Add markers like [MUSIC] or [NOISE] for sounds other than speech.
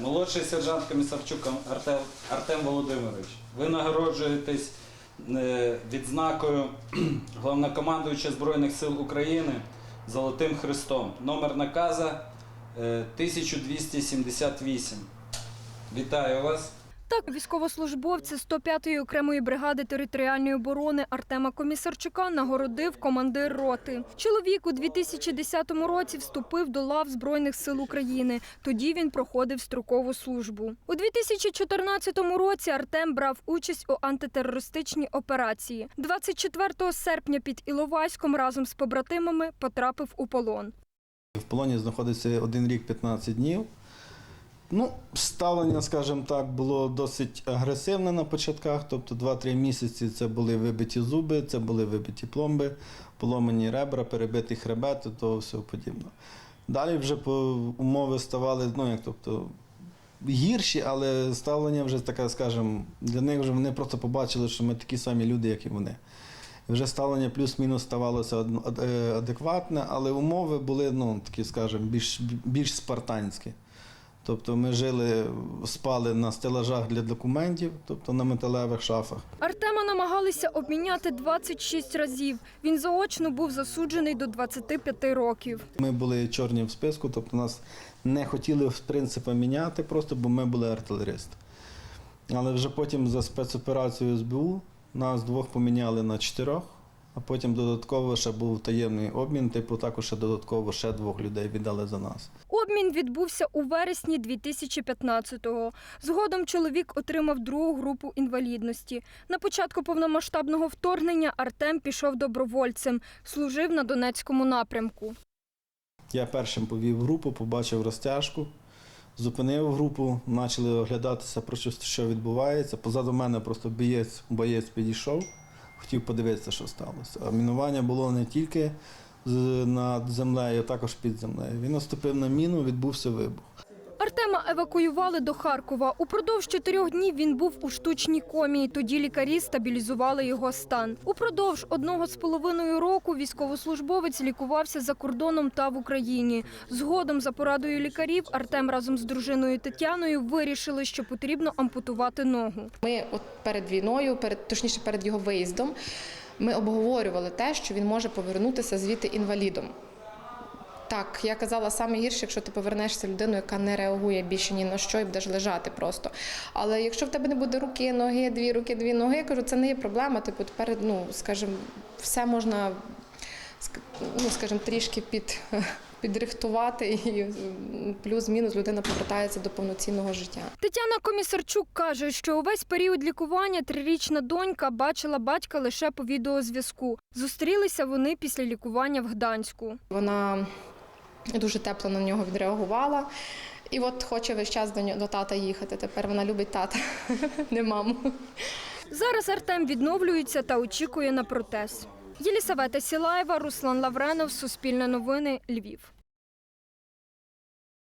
молодший сержант Комісарчук Артем, Артем Володимирович. Ви нагороджуєтесь е, відзнакою [CLEARS THROAT] головнокомандуюча Збройних сил України Золотим Христом. Номер наказа е, 1278. Вітаю вас. Так, військовослужбовця 105-ї окремої бригади територіальної оборони Артема Комісарчука нагородив командир роти. Чоловік у 2010 році вступив до лав Збройних сил України. Тоді він проходив строкову службу. У 2014 році Артем брав участь у антитерористичній операції. 24 серпня під Іловайськом разом з побратимами потрапив у полон. В полоні знаходиться один рік 15 днів. Ну, ставлення, скажімо так, було досить агресивне на початках. Тобто 2-3 місяці це були вибиті зуби, це були вибиті пломби, поломані ребра, перебитий хребет і того всього подібне. Далі вже по умови ставали, ну як тобто, гірші, але ставлення вже таке, скажімо, для них вже вони просто побачили, що ми такі самі люди, як і вони. Вже ставлення плюс-мінус ставалося е, адекватне, але умови були, ну, такі, скажімо, більш, більш спартанські. Тобто ми жили, спали на стелажах для документів, тобто на металевих шафах. Артема намагалися обміняти 26 разів. Він заочно був засуджений до 25 рококів. Ми були чорні в списку, тобто нас не хотіли в принципі міняти, просто бо ми були артилеристи. Але вже потім за спецоперацією СБУ нас двох поміняли на чотирьох, а потім додатково ще був таємний обмін, типу також ще додатково ще двох людей віддали за нас. Обмін відбувся у вересні 2015-го. Згодом чоловік отримав другу групу інвалідності. На початку повномасштабного вторгнення Артем пішов добровольцем, служив на Донецькому напрямку. Я першим повів групу, побачив розтяжку, зупинив групу, почали оглядатися про що, що відбувається. Позаду мене просто боєць, боєць підійшов, хотів подивитися, що сталося. А мінування було не тільки над землею, а також під землею. Він наступив на міну, відбувся вибух. Артема евакуювали до Харкова. Упродовж чотирьох днів він був у штучній комі. Тоді лікарі стабілізували його стан. Упродовж одного з половиною року військовослужбовець лікувався за кордоном та в Україні. Згодом, за порадою лікарів, Артем разом з дружиною Тетяною вирішили, що потрібно ампутувати ногу. Ми от перед війною, перед точніше перед його виїздом, ми обговорювали те, що він може повернутися звідти інвалідом. Так, я казала саме гірше, якщо ти повернешся людиною, яка не реагує більше ні на що і будеш лежати просто. Але якщо в тебе не буде руки, ноги, дві руки, дві ноги, я кажу, це не є проблема. Типу, тепер, ну скажімо, все можна ну, скажімо, трішки під, [LAUGHS] підрихтувати, і плюс-мінус людина повертається до повноцінного життя. Тетяна Комісарчук каже, що увесь період лікування трирічна донька бачила батька лише по відеозв'язку. Зустрілися вони після лікування в Гданську. Вона дуже тепло на нього відреагувала. І от хоче весь час до, до тата їхати. Тепер вона любить тата, [LAUGHS] не маму. Зараз Артем відновлюється та очікує на протез. Єлісавета Сілаєва, Руслан Лавренов, Суспільне новини, Львів.